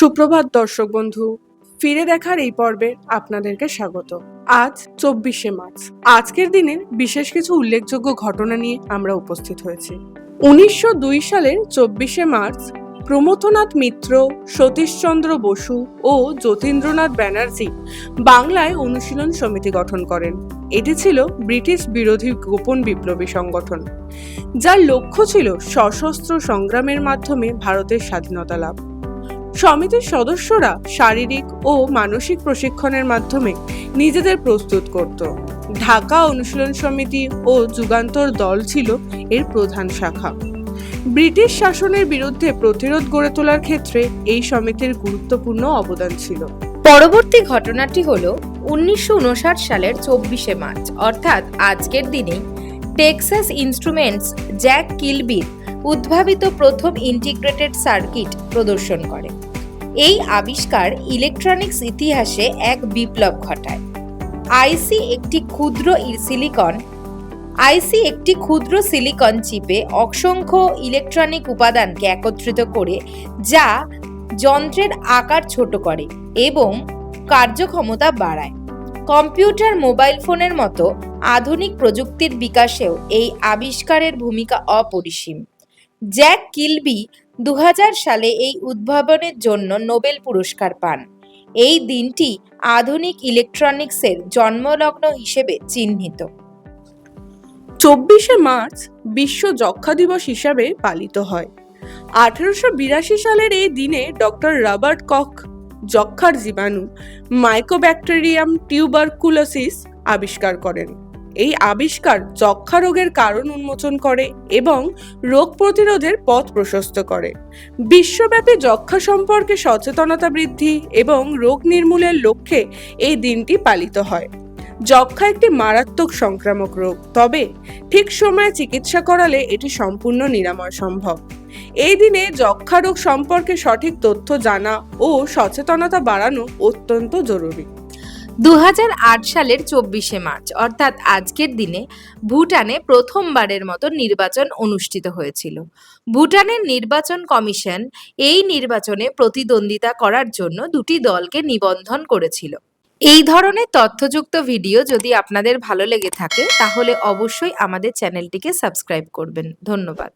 সুপ্রভাত দর্শক বন্ধু, ফিরে দেখার এই পর্বে আপনাদেরকে স্বাগত। আজ চব্বিশে মার্চ। আজকের দিনের বিশেষ কিছু উল্লেখযোগ্য ঘটনা নিয়ে আমরা উপস্থিত হয়েছি। উনিশশো দুই সালের চব্বিশে মার্চ, প্রমথনাথ মিত্র, সতীশচন্দ্র বসু ও যতীন্দ্রনাথ ব্যানার্জি বাংলায় অনুশীলন সমিতি গঠন করেন। এটি ছিল ব্রিটিশ বিরোধী গোপন বিপ্লবী সংগঠন, যার লক্ষ্য ছিল সশস্ত্র সংগ্রামের মাধ্যমে ভারতের স্বাধীনতা লাভ। সমিতির সদস্যরা শারীরিক ও মানসিক প্রশিক্ষণের মাধ্যমে নিজেদের প্রস্তুত করত। ঢাকা অনুশীলন সমিতি ও যুগান্তর দল ছিল এর প্রধান শাখা। ব্রিটিশ শাসনের বিরুদ্ধে প্রতিরোধ গড়ে তোলার ক্ষেত্রে এই সমিতির গুরুত্বপূর্ণ অবদান ছিল। পরবর্তী ঘটনাটি হল উনিশশো উনষাট সালের চব্বিশে মার্চ, অর্থাৎ আজকের দিনে টেক্সাস ইনস্ট্রুমেন্টস জ্যাক কিলবির উদ্ভাবিত প্রথম ইন্টিগ্রেটেড সার্কিট প্রদর্শন করে। এই আবিষ্কার ইলেকট্রনিক্স ইতিহাসে এক বিপ্লব ঘটায়। আইসি একটি ক্ষুদ্র সিলিকন, আইসি একটি ক্ষুদ্র সিলিকন চিপে অসংখ্য ইলেকট্রনিক উপাদানকে একত্রিত করে, যা যন্ত্রের আকার ছোট করে এবং কার্যক্ষমতা বাড়ায়। কম্পিউটার মোবাইল ফোনের মতো আধুনিক প্রযুক্তির বিকাশেও এই আবিষ্কারের ভূমিকা অপরিসীম। জ্যাক কিলবি দু হাজার সালে এই উদ্ভাবনের জন্য নোবেল পুরস্কার পান। এই দিনটি আধুনিক ইলেকট্রনিক্সের জন্মলগ্ন হিসেবে চিহ্নিত। চব্বিশে মার্চ বিশ্ব যক্ষা দিবস হিসাবে পালিত হয়। আঠেরোশো বিরাশি সালের এই দিনে ডক্টর রবার্ট কক যক্ষার জীবাণু, মাইকোব্যাকটেরিয়াম টিউবারকুলোসিস আবিষ্কার করেন। এই আবিষ্কার যক্ষা রোগের কারণ উন্মোচন করে এবং রোগ প্রতিরোধের পথ প্রশস্ত করে। বিশ্বব্যাপী যক্ষা সম্পর্কে সচেতনতা বৃদ্ধি এবং রোগ নির্মূলের লক্ষ্যে এই দিনটি পালিত হয়। যক্ষা একটি মারাত্মক সংক্রামক রোগ, তবে ঠিক সময়ে চিকিৎসা করালে এটি সম্পূর্ণ নিরাময় সম্ভব। এই দিনে যক্ষা রোগ সম্পর্কে সঠিক তথ্য জানা ও সচেতনতা বাড়ানো অত্যন্ত জরুরি। দু হাজার আট সালের চব্বিশে মার্চ, অর্থাৎ আজকের দিনে ভুটানে প্রথমবারের মতো নির্বাচন অনুষ্ঠিত হয়েছিল। ভুটানের নির্বাচন কমিশন এই নির্বাচনে প্রতিদ্বন্দ্বিতা করার জন্য দুটি দলকে নিবন্ধন করেছিল। এই ধরনের তথ্যযুক্ত ভিডিও যদি আপনাদের ভালো লেগে থাকে, তাহলে অবশ্যই আমাদের চ্যানেলটিকে সাবস্ক্রাইব করবেন। ধন্যবাদ।